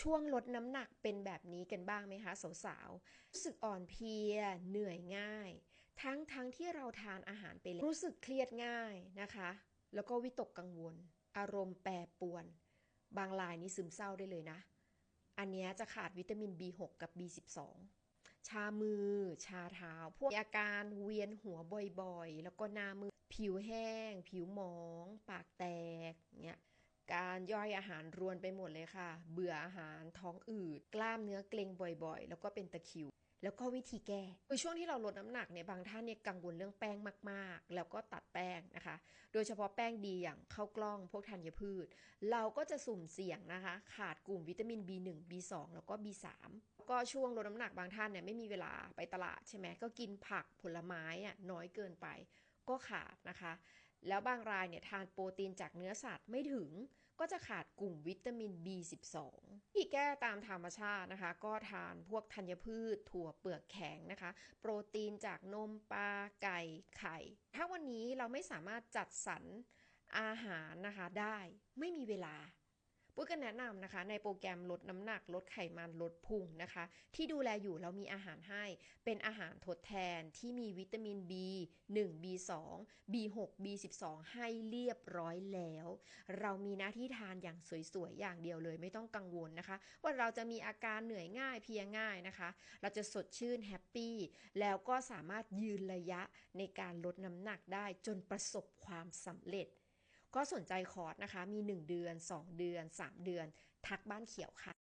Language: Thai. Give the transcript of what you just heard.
ช่วงลดน้ำหนักเป็นแบบนี้กันบ้างไหมคะสาวๆรู้สึกอ่อนเพลีย เหนื่อยง่าย ทั้งทั้งที่เราทานอาหารไปแล้วรู้สึกเครียดง่ายนะคะ แล้วก็วิตกกังวล อารมณ์แปรปรวน บางรายนี่ซึมเศร้าได้เลยนะ อันนี้จะขาดวิตามิน B6 กับ B12 ชามือ ชาเท้า พวกอาการเวียนหัวบ่อยๆ แล้วก็หน้ามือ ผิวแห้ง ผิวหมอง ปากแตก ย่อยอาหารรวนไปหมดเลยค่ะ เบื่ออาหารท้องอืด กล้ามเนื้อเกร็งบ่อยๆ แล้วก็เป็นตะคิว แล้วก็วิธีแก้คือช่วงที่เราลดน้ำหนักเนี่ยบางท่านเนี่ยกังวลเรื่องแป้งมากๆ แล้วก็ตัดแป้งนะคะ โดยเฉพาะแป้งดีอย่างข้าวกล้องพวกธัญพืช เราก็จะสุ่มเสี่ยงนะคะ ขาดกลุ่มวิตามิน B1 B2 แล้วก็ B3 ก็ช่วงลดน้ำหนักบางท่านเนี่ยไม่มีเวลาไปตลาดใช่ไหมก็กินผักผลไม้อะน้อยเกินไปก็ขาดนะคะ แล้วบางรายเนี่ยทานโปรตีนจากเนื้อสัตว์ไม่ถึง ก็จะขาดกลุ่มวิตามิน B12 ที่แก้ตามธรรมชาตินะคะ ก็ทานพวกธัญพืช ถั่วเปลือกแข็งนะคะ โปรตีนจากนมปลาไก่ไข่ ถ้าวันนี้เราไม่สามารถจัดสรรอาหารนะคะได้ไม่มีเวลา ปุ้ยก็แนะนำนะคะ ในโปรแกรมลดน้ำหนัก ลดไขมันลดพุงนะคะ ที่ดูแลอยู่เรามีอาหารให้เป็นอาหารทดแทนที่มีวิตามิน B 1 B2 B6 B12 ให้เรียบร้อยแล้ว เรามีหน้าที่ทานอย่างสวยๆ อย่างเดียวเลยไม่ต้องกังวลนะคะ ว่าเราจะมีอาการเหนื่อยง่ายเพียง่ายนะคะ เราจะสดชื่นแฮปปี้แล้วก็สามารถยืนระยะในการลดน้ำหนักได้จนประสบความสำเร็จ ก็สนใจคอร์สนะคะ มี 1 เดือน 2 เดือน 3 เดือน ทักบ้านเขียวค่ะ